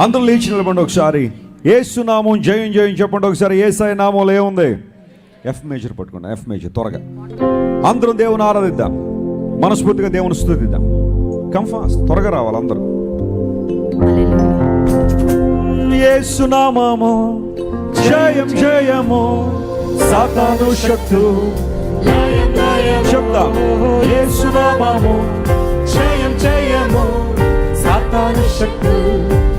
అందరూ లేచి నిలబండి ఒకసారి. ఏసు నామం జయం జయం చెప్పండి ఒకసారి. ఏసఐ నామంలో ఏముంది? ఎఫ్ మేజర్ పట్టుకోండి. ఎఫ్ మేజర్ త్వరగా. అందరం దేవుని ఆరాధిద్దాం. మనస్ఫూర్తిగా దేవుని స్థుతిద్దాం. కంఫాస్ త్వరగా రావాలి అందరూ. యేసు నామము జయం జయము సాతాను శక్తు. చెప్దాం యేసు నామము జయం జయము సాతాను శక్తు.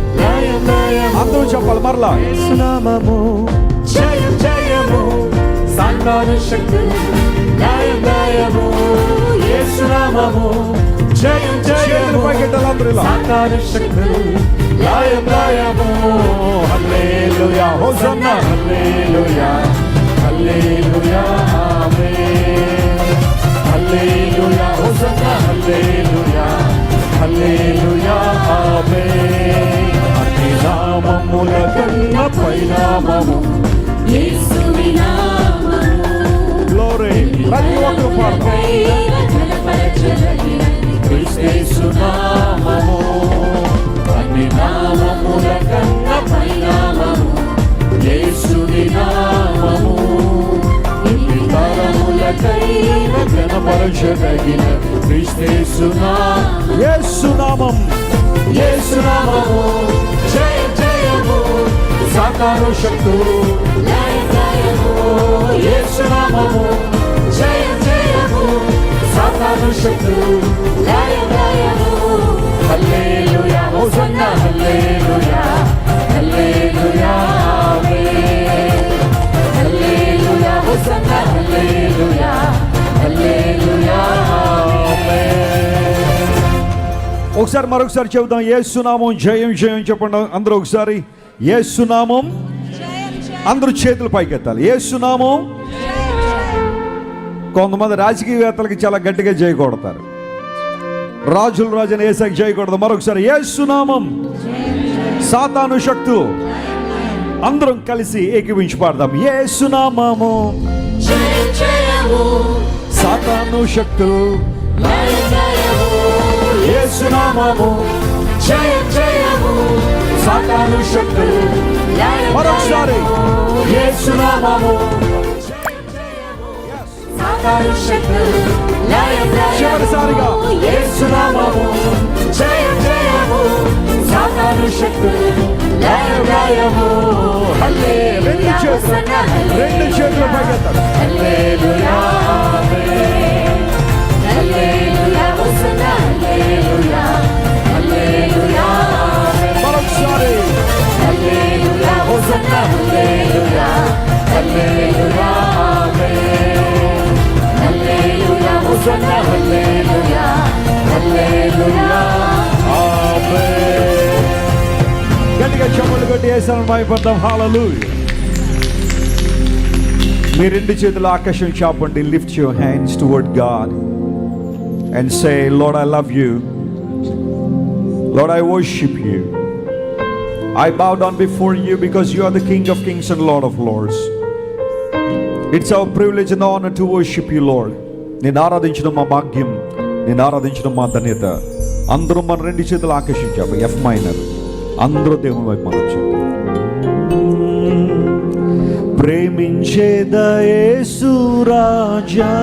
అందరూ చెప్పాలి మరలా. యేసునామము జయం జయము. సాతాను శక్తు. లయం లయము యేసునామము జయం జయము. సాతాను శక్తు. లయం లయము హల్లెలూయా. హోసన్నా హల్లెలూయా. హల్లెలూయా. ఆమేన్. యేసు జయ జయము. సాకారు శక్తు లయ లయము యేసునామము జయ జయము. సాకారు శక్తు లయ లయము హల్లెలూయా. హోసన్నా హల్లెలూయా. ఒకసారి మరొకసారి చెబుదాం. యేసు నామం జయం జయం చెప్పండి అందరూ ఒకసారి. యేసు నామం అందరూ చేతులు పైకెత్తాలి. యేసు నామం కొంతమంది రాజకీయవేత్తలకి చాలా గట్టిగా జయ కొడతారు. రాజుల రాజుని ఏసాకి జయ కొడతారు. మరొకసారి యేసునామం సాతాను శక్తు అందరం కలిసి ఏకీవించి పాడదాం. జయ జయము సాతాను శక్తు లయ లయము యేసునామము జయ జయము సాతాను శక్తు లయ మరొకసారి యేసునామము సాతాను శక్తు లయ లయము చివరిసారిగా యేసునామము జయ జయము సాతాను శక్తు లయ లయము రెండు చేతులు రెండు చేతులు పైకెత్తాలి హల్లెలూయా ఆమేన్ హల్లెలూయా హోసన్నా హల్లెలూయా గట్టిగా చెప్పులు కొట్టి వేసాను హాలలు మీ రెండు చేతులు ఆకాశం చాపండి. Lift your hands toward God and say Lord I love you Lord I worship you I bow down before you because you are the King of kings and Lord of lords it's our privilege and honour to worship you Lord నేను ఆరాధించడం మా భాగ్యం నేను ఆరాధించడం మా ధన్యత. అందరూ మన రెండు చేతులు ఆకర్షించాము ఎఫ్ మైనర్ అందరూ దేవుని వైపు మనం ప్రేమించే దయేసు రాజా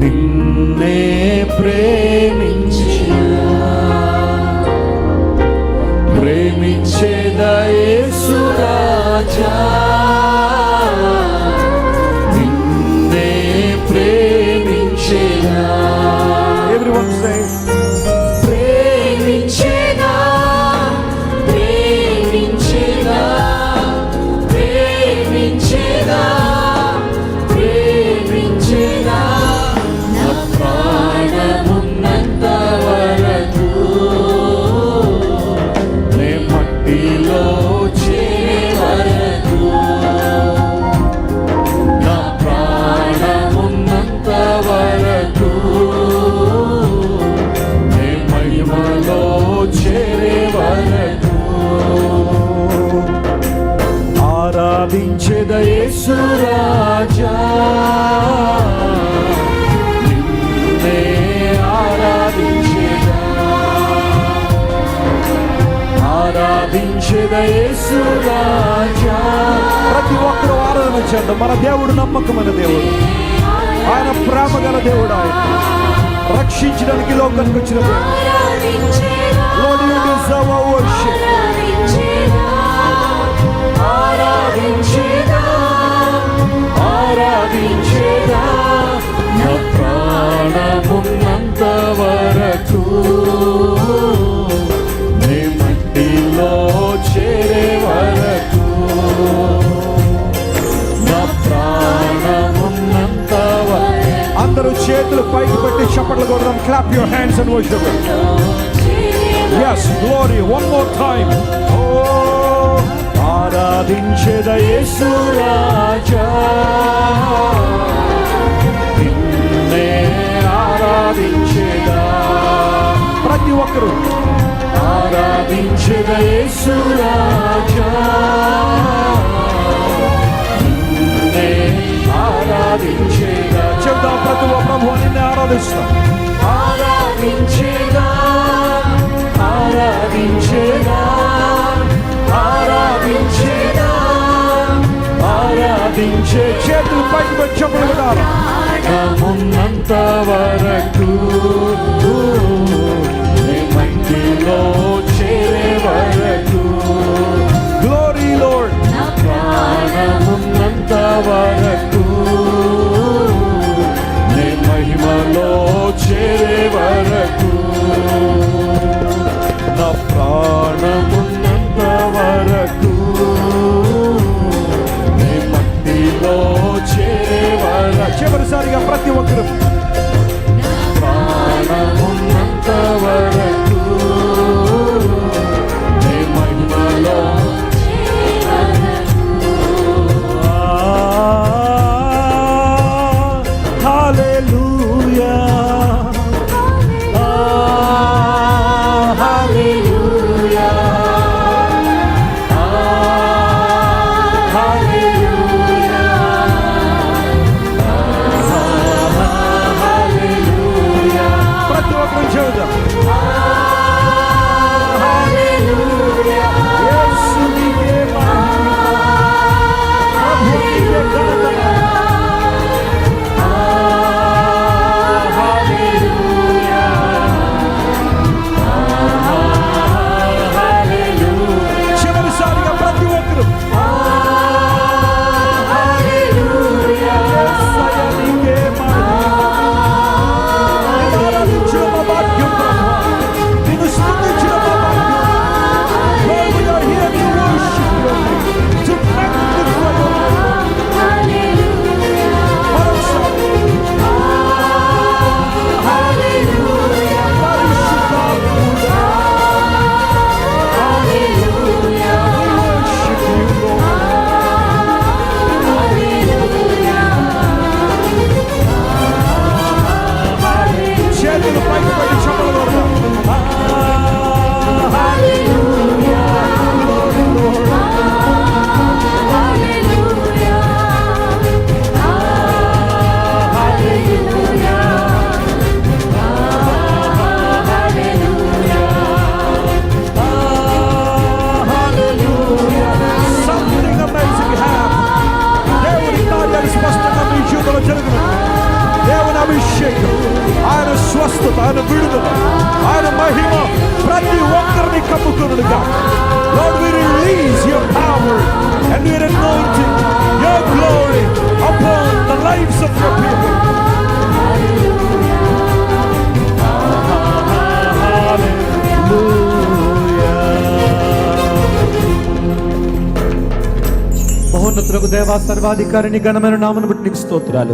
నిన్నే ప్రేమించిన ప్రేమించేదా యేసు ప్రతి ఒక్కరూ ఆరాధన చేద్దాం. మన దేవుడు నమ్మకమైన దేవుడు. ఆయన ప్రేమ గల దేవుడు ఆయన. రక్షించడానికి లోకానికి వచ్చిన దేవుడు. చేతులు పైకి పెట్టి చప్పట్లు కొడదాం. Clap your hands and worship yes glory one more time. oh ఆరాధించేద యేసు రాజా. నిన్నే ఆరాధించేదా. ప్రతి ఒక్కరూ. ఆరాధించేద యేసు రాజా. నిన్నే ఆరాధించేదా. ఆరాధిస్తాం. ఆరాధించేదా? ఆరాధించేదా? ఆరాధించేదా? ఆరాధించే చేతులు పైకి కొట్టాలి ఉన్నంత వరకు Oh. ఒక్కరిని కమ్ముకునుగా Lord, we release your power and your anointing, your glory upon the lives of your people. మహోన్నతులకు దేవా సర్వాధికారిని ఘనమైన నామను బట్టి నీకు స్తోత్రాలు